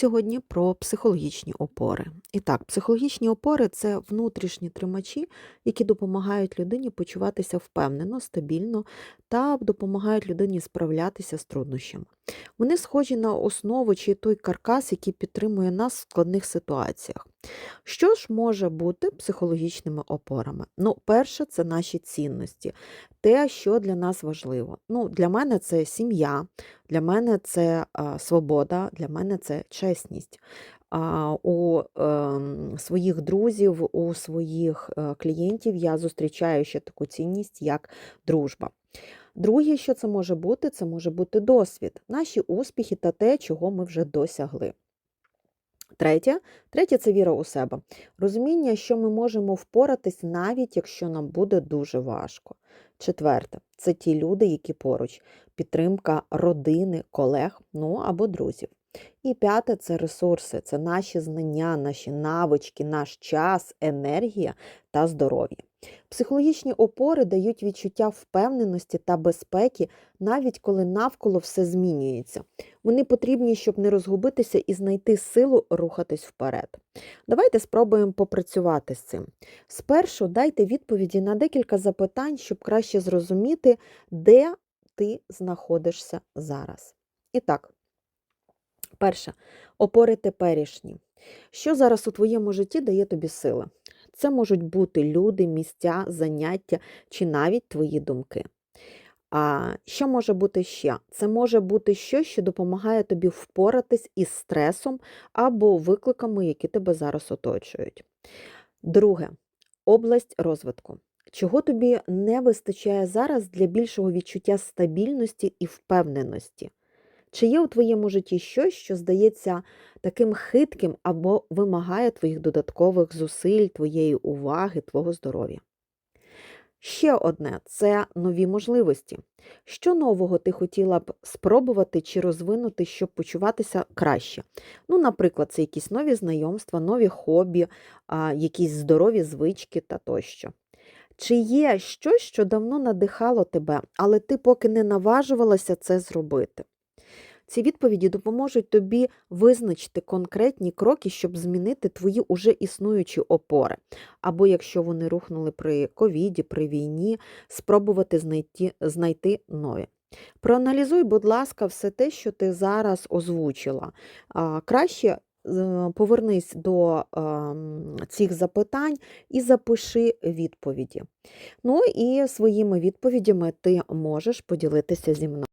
Сьогодні про психологічні опори. І так, психологічні опори це внутрішні тримачі, які допомагають людині почуватися впевнено, стабільно та допомагають людині справлятися з труднощами. Вони схожі на основу чи той каркас, який підтримує нас в складних ситуаціях. Що ж може бути психологічними опорами? Ну, перше, це наші цінності, те, що для нас важливо. Ну, Для мене це сім'я, для мене це свобода, для мене це чесність. У ем, своїх друзів, у своїх е, клієнтів я зустрічаю ще таку цінність, як дружба. Друге, що це може бути, це може бути досвід, наші успіхи та те, чого ми вже досягли. Третє, третє це віра у себе. Розуміння, що ми можемо впоратись, навіть якщо нам буде дуже важко. Четверте, це ті люди, які поруч, підтримка родини, колег, ну або друзів. І п'яте це ресурси, це наші знання, наші навички, наш час, енергія та здоров'я. Психологічні опори дають відчуття впевненості та безпеки, навіть коли навколо все змінюється. Вони потрібні, щоб не розгубитися і знайти силу рухатись вперед. Давайте спробуємо попрацювати з цим. Спершу дайте відповіді на декілька запитань, щоб краще зрозуміти, де ти знаходишся зараз. І так, перше, опори теперішні. Що зараз у твоєму житті дає тобі сили? Це можуть бути люди, місця, заняття чи навіть твої думки. А що може бути ще? Це може бути щось, що допомагає тобі впоратись із стресом або викликами, які тебе зараз оточують. Друге область розвитку. Чого тобі не вистачає зараз для більшого відчуття стабільності і впевненості? Чи є у твоєму житті щось, що здається таким хитким або вимагає твоїх додаткових зусиль, твоєї уваги, твого здоров'я? Ще одне це нові можливості. Що нового ти хотіла б спробувати чи розвинути, щоб почуватися краще? Ну, наприклад, це якісь нові знайомства, нові хобі, якісь здорові звички та тощо. Чи є щось, що давно надихало тебе, але ти поки не наважувалася це зробити? Ці відповіді допоможуть тобі визначити конкретні кроки, щоб змінити твої уже існуючі опори. Або якщо вони рухнули при ковіді, при війні, спробувати знайти, знайти нові. Проаналізуй, будь ласка, все те, що ти зараз озвучила. Краще повернись до цих запитань і запиши відповіді. Ну і своїми відповідями ти можеш поділитися зі мною.